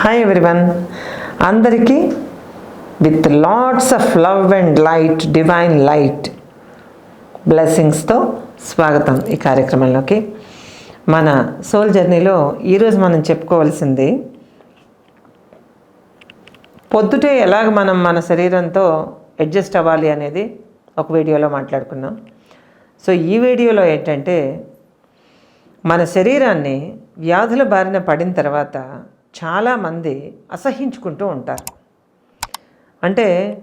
Hi everyone అందరికీ with lots of love and light divine light బ్లెస్సింగ్స్తో స్వాగతం ఈ కార్యక్రమంలోకి. మన సోల్ జర్నీలో ఈరోజు మనం చెప్పుకోవాల్సింది పొద్దుటే ఎలాగ మనం మన శరీరంతో అడ్జస్ట్ అవ్వాలి అనేది ఒక వీడియోలో మాట్లాడుకున్నాం. సో ఈ వీడియోలో ఏంటంటే మన శరీరాన్ని వ్యాధుల బారిన పడిన తర్వాత చాలామంది అసహించుకుంటూ ఉంటారు. అంటే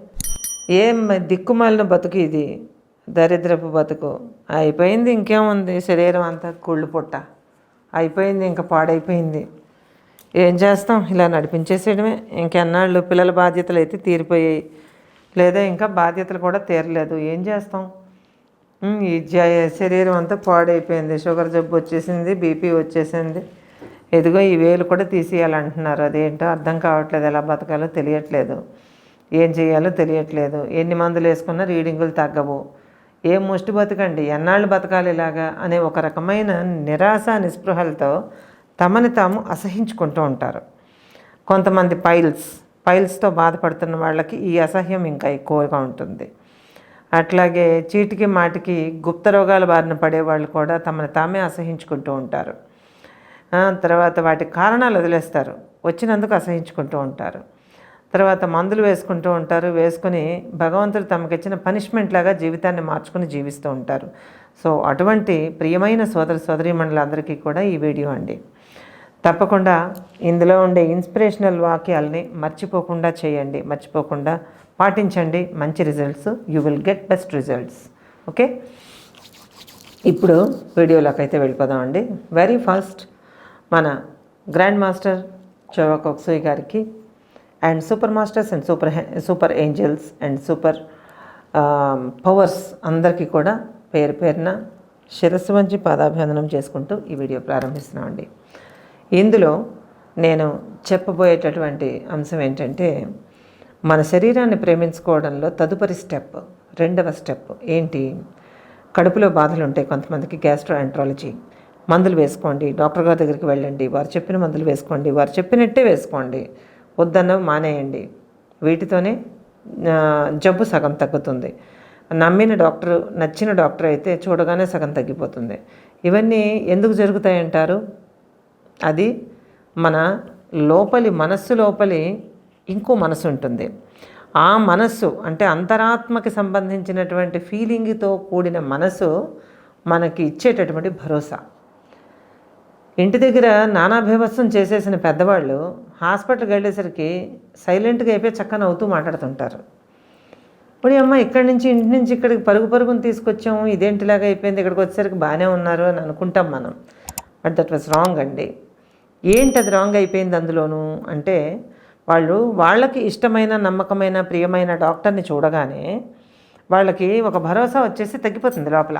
ఏం దిక్కుమాలిన బతుకు ఇది? దరిద్రపు బతుకు. అయిపోయింది ఇంకేముంది? శరీరం అంతా కుళ్ళు పుట్ట. అయిపోయింది ఇంకా పాడైపోయింది. ఏం చేస్తాం? ఇలా నడిపించేసేయడమే. ఇంకెన్నాళ్ళు పిల్లల బాధ్యతలు అయితే తీరిపోయాయి. లేదా ఇంకా బాధ్యతలు కూడా తీరలేదు. ఏం చేస్తాం? ఈ జ- శరీరం అంతా పాడైపోయింది. షుగర్ జబ్బు వచ్చేసింది బీపీ వచ్చేసింది. ఎదుగో ఈ వేలు కూడా తీసేయాలంటున్నారు. అదేంటో అర్థం కావట్లేదు. ఎలా బతకాలో తెలియట్లేదు. ఏం చేయాలో తెలియట్లేదు. ఎన్ని మందులు వేసుకున్నా రీడింగులు తగ్గవు. ఏం ముష్టి బతకండి? ఎన్నాళ్ళు బతకాలి ఇలాగా? అనే ఒక రకమైన నిరాశ నిస్పృహలతో తమని తాము అసహించుకుంటూ ఉంటారు. కొంతమంది పైల్స్ పైల్స్తో బాధపడుతున్న వాళ్ళకి ఈ అసహ్యం ఇంకా ఎక్కువగా ఉంటుంది. అట్లాగే చీటికి మాటికి గుప్త రోగాల బారిన పడే వాళ్ళు కూడా తమను తామే అసహించుకుంటూ ఉంటారు. తర్వాత వాటి కారణాలు వదిలేస్తారు. వచ్చినందుకు అసహించుకుంటూ ఉంటారు. తర్వాత మందులు వేసుకుంటూ ఉంటారు. వేసుకుని భగవంతుడు తమకిచ్చిన పనిష్మెంట్ లాగా జీవితాన్ని మార్చుకుని జీవిస్తూ ఉంటారు. సో అటువంటి ప్రియమైన సోదర సోదరీమణులందరికీ కూడా ఈ వీడియో అండి. తప్పకుండా ఇందులో ఉండే ఇన్స్పిరేషనల్ వాక్యాలని మర్చిపోకుండా చేయండి. మర్చిపోకుండా పాటించండి. మంచి results. You will get best results. Okay? ఇప్పుడు వీడియోలోకి అయితే వెళ్ళిపోదామండి. Very first. మన గ్రాండ్ మాస్టర్ చోవాకొక్సోయ్ గారికి and super masters and super super angels and super powers అందరికీ కూడా పేరు పేరున శిరస్సు వంచి పాదాభివందనం చేసుకుంటూ ఈ వీడియో ప్రారంభిస్తున్నామండి. ఇందులో నేను చెప్పబోయేటటువంటి అంశం ఏంటంటే మన శరీరాన్ని ప్రేమించుకోవడంలో తదుపరి స్టెప్ రెండవ స్టెప్ ఏంటి? కడుపులో బాధలు ఉంటాయి కొంతమందికి గ్యాస్ట్రో ఎంట్రాలజీ మందులు వేసుకోండి. డాక్టర్ గారి దగ్గరికి వెళ్ళండి. వారు చెప్పిన మందులు వేసుకోండి. వారు చెప్పినట్టే వేసుకోండి. వద్దన్నవి మానేయండి. వీటితోనే జబ్బు సగం తగ్గుతుంది. నమ్మిన డాక్టర్ నచ్చిన డాక్టర్ అయితే చూడగానే సగం తగ్గిపోతుంది. ఇవన్నీ ఎందుకు జరుగుతాయంటారు? అది మన లోపలి మనస్సు లోపలి ఇంకో మనసు ఉంటుంది. ఆ మనస్సు అంటే అంతరాత్మకి సంబంధించినటువంటి ఫీలింగ్తో కూడిన మనసు మనకి ఇచ్చేటటువంటి భరోసా. ఇంటి దగ్గర నానాభీభత్సం చేసేసిన పెద్దవాళ్ళు హాస్పిటల్కి వెళ్ళేసరికి సైలెంట్గా అయిపోయి చక్కన అవుతూ మాట్లాడుతుంటారు. ఇప్పుడు అమ్మ ఇక్కడి నుంచి ఇంటి నుంచి ఇక్కడికి పరుగు పరుగుని తీసుకొచ్చాము ఇదేంటిలాగా అయిపోయింది ఇక్కడికి వచ్చేసరికి బాగానే ఉన్నారు అని అనుకుంటాం మనం. బట్ దట్ వాజ్ రాంగ్ అండి. ఏంటి అది రాంగ్ అయిపోయింది అందులోను? అంటే వాళ్ళు వాళ్ళకి ఇష్టమైన నమ్మకమైన ప్రియమైన డాక్టర్ని చూడగానే వాళ్ళకి ఒక భరోసా వచ్చేసి తగ్గిపోతుంది లోపల.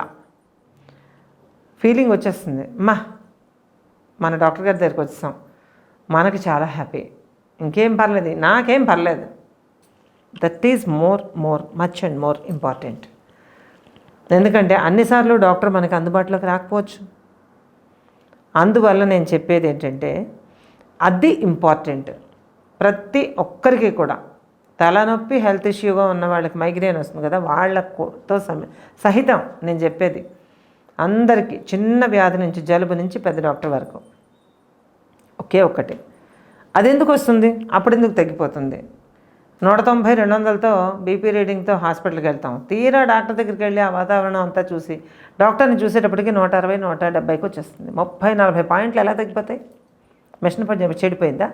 ఫీలింగ్ వచ్చేస్తుంది. మా మన డాక్టర్ గారి దగ్గరికి వచ్చాం మనకి చాలా హ్యాపీ. ఇంకేం పర్లేదు నాకేం పర్లేదు. That is more more much and more important. ఎందుకంటే అన్నిసార్లు డాక్టర్ మనకి అందుబాటులోకి రాకపోవచ్చు. అందువల్ల నేను చెప్పేది ఏంటంటే అది ఇంపార్టెంట్. ప్రతి ఒక్కరికి కూడా. తలనొప్పి హెల్త్ ఇష్యూగా ఉన్న వాళ్ళకి మైగ్రేన్ వస్తుంది కదా వాళ్ళతో సమ- సహితం నేను చెప్పేది. అందరికీ చిన్న వ్యాధి నుంచి జలుబు నుంచి పెద్ద డాక్టర్ వరకు. ఒకే ఒక్కటి. అది ఎందుకు వస్తుంది? అప్పుడు ఎందుకు తగ్గిపోతుంది? నూట తొంభై రెండు వందలతో బీపీ రీడింగ్తో హాస్పిటల్కి వెళ్తాం. తీరా డాక్టర్ దగ్గరికి వెళ్ళి ఆ వాతావరణం అంతా చూసి డాక్టర్ని చూసేటప్పటికి నూట అరవై నూట డెబ్బైకి వచ్చేస్తుంది. ముప్పై నలభై పాయింట్లు ఎలా తగ్గిపోతాయి? మిషన్ పని చెడిపోయిందా?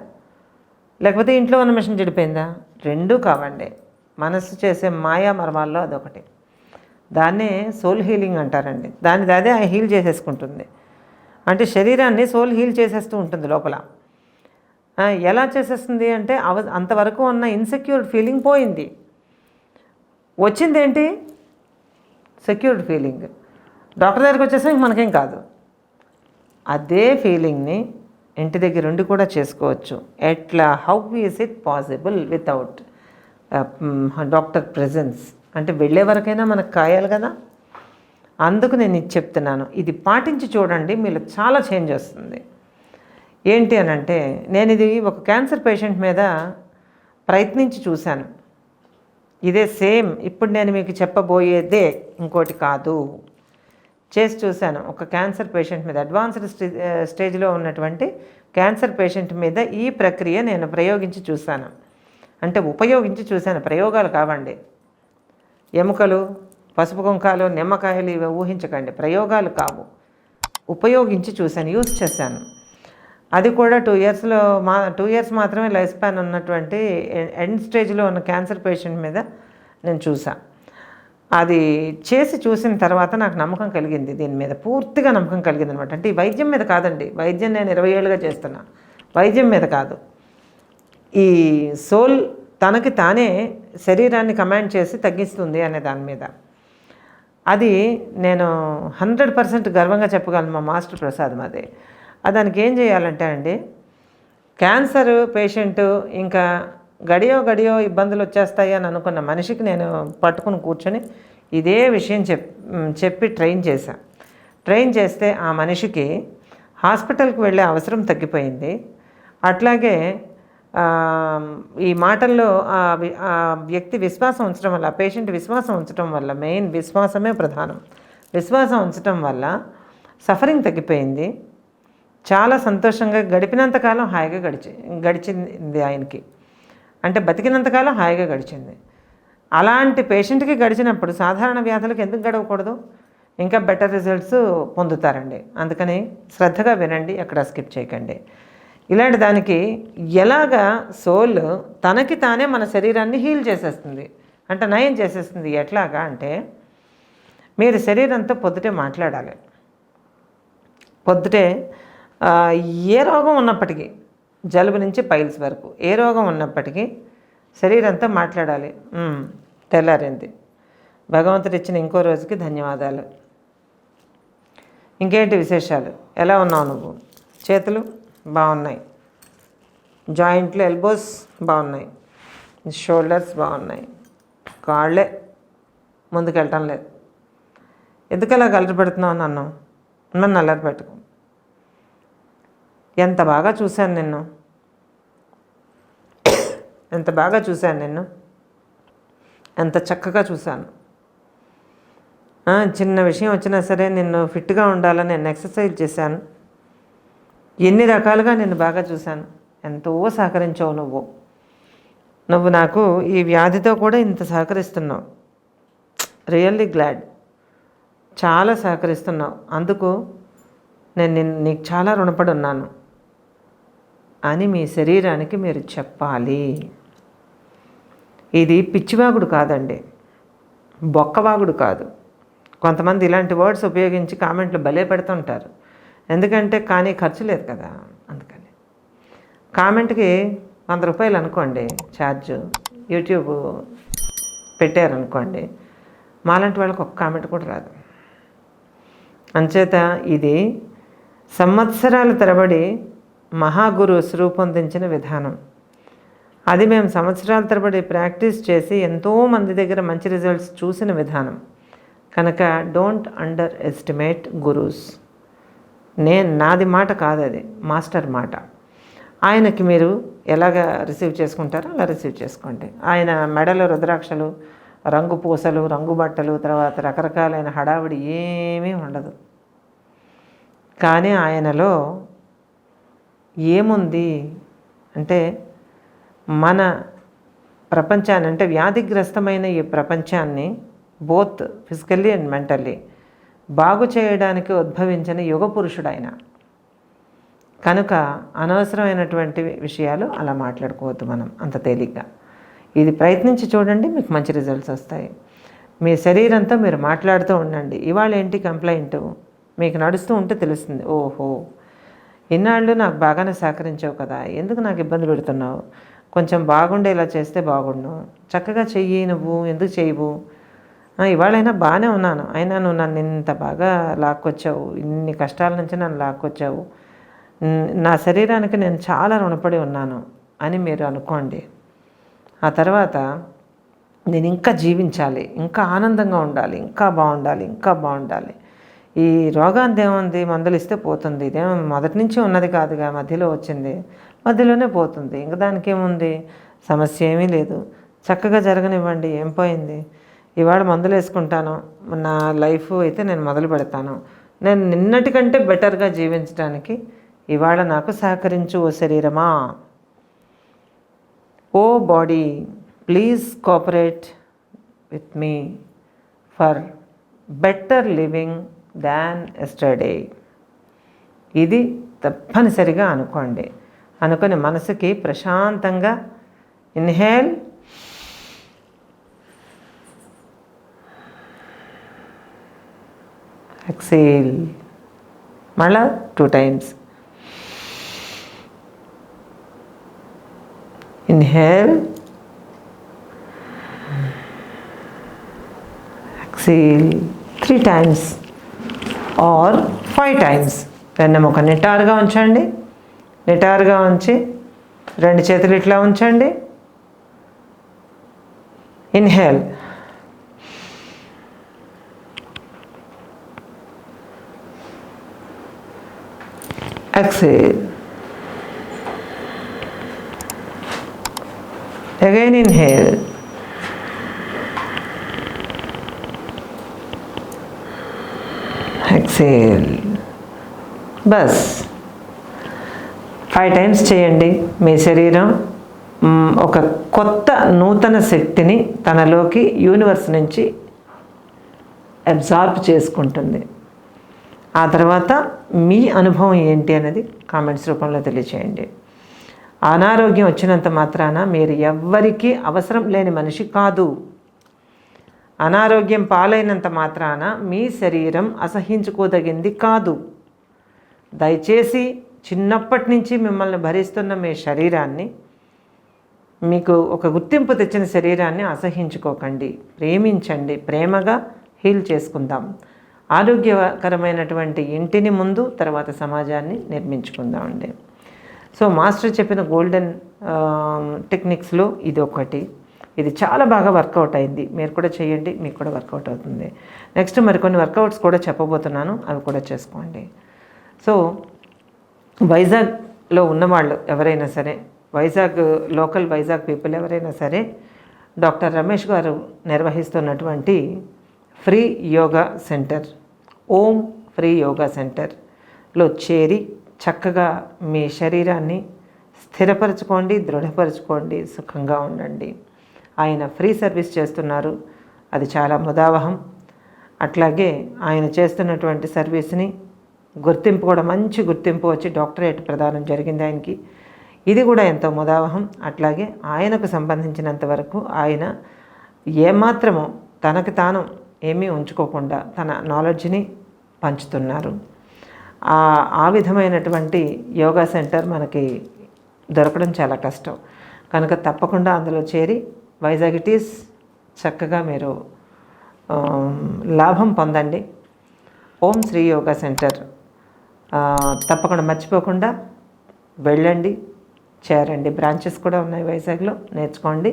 లేకపోతే ఇంట్లో ఉన్న మిషన్ చెడిపోయిందా? రెండూ కావండి. మనస్సు చేసే మాయా మర్మాల్లో అదొకటి. దాన్నే సోల్ హీలింగ్ అంటారండి. దాని అదే హీల్ చేసేసుకుంటుంది. అంటే శరీరాన్ని సోల్ హీల్ చేసేస్తూ ఉంటుంది లోపల. ఎలా చేసేస్తుంది అంటే అవ అంతవరకు ఉన్న ఇన్సెక్యూర్డ్ ఫీలింగ్ పోయింది. వచ్చింది ఏంటి సెక్యూర్డ్ ఫీలింగ్ డాక్టర్ దగ్గరికి వచ్చేసరికి మనకేం కాదు. అదే ఫీలింగ్ని ఇంటి దగ్గర ఉండి కూడా చేసుకోవచ్చు. ఎట్లా? How is it possible without doctor presence అంటే వెళ్ళే వరకైనా మనకు కాయాలి కదా? అందుకు నేను ఇది చెప్తున్నాను. ఇది పాటించి చూడండి మీలో చాలా చేంజ్ వస్తుంది. ఏంటి అని అంటే నేను ఇది ఒక క్యాన్సర్ పేషెంట్ మీద ప్రయత్నించి చూశాను. ఇదే సేమ్ ఇప్పుడు నేను మీకు చెప్పబోయేదే ఇంకోటి కాదు. చేసి చూశాను ఒక క్యాన్సర్ పేషెంట్ మీద అడ్వాన్స్డ్ స్టే స్టేజ్లో ఉన్నటువంటి క్యాన్సర్ పేషెంట్ మీద ఈ ప్రక్రియ నేను ప్రయోగించి చూశాను. అంటే ఉపయోగించి చూశాను ప్రయోగాలు కావండి. ఎముకలు పసుపు కుంకాలు నిమ్మకాయలు ఇవి ఊహించకండి. ప్రయోగాలు కావు. ఉపయోగించి చూశాను యూస్ చేశాను. అది కూడా టూ ఇయర్స్లో మా టూ ఇయర్స్ మాత్రమే లైఫ్ స్పాన్ ఉన్నటువంటి ఎండ్ స్టేజ్లో ఉన్న క్యాన్సర్ పేషెంట్ మీద నేను చూసా అది చేసి చూసిన తర్వాత నాకు నమ్మకం కలిగింది దీని మీద. పూర్తిగా నమ్మకం కలిగింది అనమాట అంటే ఈ వైద్యం మీద కాదండి. వైద్యం నేను ఇరవై ఏళ్ళుగా చేస్తున్నా. వైద్యం మీద కాదు. ఈ సోల్ తనకి తానే శరీరాన్ని కమాండ్ చేసి తగ్గిస్తుంది అనే దాని మీద. అది నేను హండ్రెడ్ పర్సెంట్ గర్వంగా చెప్పగలను మా మాస్టర్ ప్రసాద్ మాది. దానికి ఏం చేయాలంటే అండి క్యాన్సర్ పేషెంట్ ఇంకా గడియో గడియో ఇబ్బందులు వచ్చేస్తాయి అని అనుకున్న మనిషికి నేను పట్టుకుని కూర్చొని ఇదే విషయం చెప్ చెప్పి ట్రైన్ చేశా. ట్రైన్ చేస్తే ఆ మనిషికి హాస్పిటల్కి వెళ్ళే అవసరం తగ్గిపోయింది. అట్లాగే ఈ మాటల్లో ఆ వ్యక్తి విశ్వాసం ఉంచడం వల్ల పేషెంట్ విశ్వాసం ఉంచడం వల్ల మెయిన్ విశ్వాసమే ప్రధానం. విశ్వాసం ఉంచడం వల్ల సఫరింగ్ తగ్గిపోయింది. చాలా సంతోషంగా గడిపినంతకాలం హాయిగా గడిచి గడిచింది ఆయనకి. అంటే బతికినంతకాలం హాయిగా గడిచింది. అలాంటి పేషెంట్కి గడిచినప్పుడు సాధారణ వ్యాధులకు ఎందుకు గడవకూడదు? ఇంకా బెటర్ రిజల్ట్స్ పొందుతారండి. అందుకని శ్రద్ధగా వినండి ఎక్కడ స్కిప్ చేయకండి. ఇలాంటి దానికి ఎలాగా సోల్ తనకి తానే మన శరీరాన్ని హీల్ చేసేస్తుంది అంటే నయం చేసేస్తుంది ఎట్లాగా అంటే మీరు శరీరంతో పొద్దుటే మాట్లాడాలి. పొద్దుటే ఏ రోగం ఉన్నప్పటికీ జలుబు నుంచి పైల్స్ వరకు ఏ రోగం ఉన్నప్పటికీ శరీరంతో మాట్లాడాలి. తెల్లారింది. భగవంతుడు ఇచ్చిన ఇంకో రోజుకి ధన్యవాదాలు. ఇంకేంటి విశేషాలు? ఎలా ఉన్నావు నువ్వు? చేతులు? బాగున్నాయి. జాయింట్లు ఎల్బోస్ బాగున్నాయి. షోల్డర్స్ బాగున్నాయి. కాళ్ళే ముందుకెళ్ళటం లేదు. ఎందుకు అలా గలరు పెడుతున్నావు నన్ను? నన్ను అల్లరి పెట్టుకో. ఎంత బాగా చూశాను నిన్ను? ఎంత బాగా చూశాను నిన్ను? ఎంత చక్కగా చూశాను. చిన్న విషయం వచ్చినా సరే నిన్ను ఫిట్గా ఉండాలని నేను ఎక్సర్సైజ్ చేశాను. ఎన్ని రకాలుగా నేను బాగా చూశాను. ఎంతో సహకరించావు నువ్వు. నువ్వు నాకు ఈ వ్యాధితో కూడా ఇంత సహకరిస్తున్నావు. Really glad. చాలా సహకరిస్తున్నావు. అందుకు నేను నిన్ను నీకు చాలా రుణపడి ఉన్నాను అని మీ శరీరానికి మీరు చెప్పాలి. ఇది పిచ్చివాగుడు కాదండి. బొక్కవాగుడు కాదు. కొంతమంది ఇలాంటి వర్డ్స్ ఉపయోగించి కామెంట్లు భలే పెడుతుంటారు. ఎందుకంటే కానీ ఖర్చు లేదు కదా అందుకని. కామెంట్కి వంద రూపాయలు అనుకోండి ఛార్జ్ యూట్యూబ్ పెట్టారనుకోండి మాలాంటి వాళ్ళకి ఒక కామెంట్ కూడా రాదు. అంచేత ఇది సంవత్సరాల తరబడి మహాగురు రూపొందించిన విధానం. అది మేము సంవత్సరాల తరబడి ప్రాక్టీస్ చేసి ఎంతోమంది దగ్గర మంచి రిజల్ట్స్ చూసిన విధానం. కనుక డోంట్ అండర్ ఎస్టిమేట్ గురూస్. నేను నాది మాట కాదు అది మాస్టర్ మాట. ఆయనకి మీరు ఎలాగ రిసీవ్ చేసుకుంటారో అలా రిసీవ్ చేసుకోండి. ఆయన మెడలో రుద్రాక్షలు రంగు పూసలు రంగు బట్టలు తర్వాత రకరకాలైన హడావిడి ఏమీ ఉండదు. కానీ ఆయనలో ఏముంది అంటే మన ప్రపంచాన్ని అంటే వ్యాధిగ్రస్తమైన ఈ ప్రపంచాన్ని బోత్ ఫిజికల్లీ అండ్ మెంటల్లీ బాగు చేయడానికి ఉద్భవించిన యుగ పురుషుడైన. కనుక అనవసరమైనటువంటి విషయాలు అలా మాట్లాడుకోవద్దు మనం అంత తేలిగ్గా. ఇది ప్రయత్నించి చూడండి మీకు మంచి రిజల్ట్స్ వస్తాయి. మీ శరీరంతో మీరు మాట్లాడుతూ ఉండండి. ఇవాళ ఏంటి కంప్లైంట్ మీకు నడుస్తూ ఉంటే తెలుస్తుంది. ఓహో ఇన్నాళ్ళు నాకు బాగానే సహకరించావు కదా ఎందుకు నాకు ఇబ్బంది పెడుతున్నావు? కొంచెం బాగుండేలా చేస్తే బాగుండు. చక్కగా చెయ్యి నువ్వు ఎందుకు చేయవు? ఇవాళైనా బాగానే ఉన్నాను. అయినా నువ్వు నన్ను ఇంత బాగా లాక్కొచ్చావు. ఇన్ని కష్టాల నుంచి నన్ను లాక్కొచ్చావు. నా శరీరానికి నేను చాలా రుణపడి ఉన్నాను అని మీరు అనుకోండి. ఆ తర్వాత నేను ఇంకా జీవించాలి. ఇంకా ఆనందంగా ఉండాలి. ఇంకా బాగుండాలి. ఇంకా బాగుండాలి. ఈ రోగాంతి ఏముంది? మందులు ఇస్తే పోతుంది. ఇదేమో మొదటి నుంచి ఉన్నది కాదుగా మధ్యలో వచ్చింది. మధ్యలోనే పోతుంది. ఇంకా దానికి ఏముంది? సమస్య ఏమీ లేదు. చక్కగా జరగనివ్వండి. ఏం పోయింది? ఇవాళ మందులు వేసుకుంటాను నా లైఫ్ అయితే నేను మొదలు పెడతాను. నేను నిన్నటి కంటే బెటర్గా జీవించడానికి ఇవాళ నాకు సహకరించు ఓ శరీరమా? ఓ body please cooperate with me for better living than yesterday. ఇది తప్పనిసరిగా అనుకోండి. అనుకొని మనసుకి ప్రశాంతంగా ఇన్హేల్ ఎక్సేల్. మళ్ళా two times. Inhale. Exhale. Three times. Or five times. వెన్నెముక నిటారుగా ఉంచండి. నిటారుగా ఉంచి రెండు చేతులు ఇట్లా ఉంచండి. Inhale. Exhale again inhale. Exhale. బస్ ఫైవ్ టైమ్స్ చేయండి. మీ శరీరం ఒక కొత్త నూతన శక్తిని తనలోకి యూనివర్స్ నుంచి అబ్జార్బ్ చేసుకుంటుంది. ఆ తర్వాత మీ అనుభవం ఏంటి అనేది కామెంట్స్ రూపంలో తెలియచేయండి. అనారోగ్యం వచ్చినంత మాత్రాన మీరు ఎవ్వరికీ అవసరం లేని మనిషి కాదు. అనారోగ్యం పాలైనంత మాత్రాన మీ శరీరం అసహించుకోదగింది కాదు. దయచేసి చిన్నప్పటి నుంచి మిమ్మల్ని భరిస్తున్న మీ శరీరాన్ని మీకు ఒక గుర్తింపు తెచ్చిన శరీరాన్ని అసహించుకోకండి. ప్రేమించండి. ప్రేమగా హీల్ చేసుకుందాం. ఆరోగ్యకరమైనటువంటి ఇంటిని ముందు తర్వాత సమాజాన్ని నిర్మించుకుందామండి. సో మాస్టర్ చెప్పిన గోల్డెన్ టెక్నిక్స్లో ఇది ఒకటి ఇది చాలా బాగా వర్కౌట్ అయింది. మీరు కూడా చేయండి మీకు కూడా వర్కౌట్ అవుతుంది. నెక్స్ట్ మరికొన్ని వర్కౌట్స్ కూడా చెప్పబోతున్నాను అవి కూడా చేసుకోండి. సో వైజాగ్లో ఉన్నవాళ్ళు ఎవరైనా సరే వైజాగ్ లోకల్ వైజాగ్ పీపుల్ ఎవరైనా సరే డాక్టర్ రమేష్ గారు నిర్వహిస్తున్నటువంటి free yoga centre. Om free yoga సెంటర్లో చేరి చక్కగా మీ శరీరాన్ని స్థిరపరచుకోండి దృఢపరచుకోండి సుఖంగా ఉండండి. ఆయన ఫ్రీ సర్వీస్ చేస్తున్నారు. అది చాలా ముదావహం. అట్లాగే ఆయన చేస్తున్నటువంటి సర్వీస్ని గుర్తింపు కూడా మంచి గుర్తింపు వచ్చి డాక్టరేట్ ప్రదానం జరిగింది ఆయనకి. ఇది కూడా ఎంతో ముదావహం. అట్లాగే ఆయనకు సంబంధించినంత వరకు ఆయన ఏమాత్రమో తనకు తాను ఏమీ ఉంచుకోకుండా తన నాలెడ్జ్ని పంచుతున్నారు. ఆ విధమైనటువంటి యోగా సెంటర్ మనకి దొరకడం చాలా కష్టం. కనుక తప్పకుండా అందులో చేరి వైజాగ్ ఇట్ ఈస్ చక్కగా మీరు లాభం పొందండి. Om Shri yoga centre. తప్పకుండా మర్చిపోకుండా వెళ్ళండి. చేరండి. బ్రాంచెస్ కూడా ఉన్నాయి వైజాగ్లో. నేర్చుకోండి.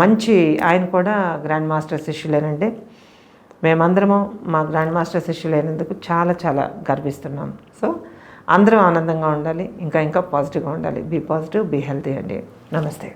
మంచి ఆయన కూడా గ్రాండ్ మాస్టర్ శిష్యులేనండి. మేమందరము మా గ్రాండ్ మాస్టర్ శిష్యులైనందుకు చాలా చాలా గర్విస్తున్నాం. సో అందరం ఆనందంగా ఉండాలి ఇంకా ఇంకా పాజిటివ్గా ఉండాలి. బీ పాజిటివ్ బీ హెల్తీ అండి. నమస్తే.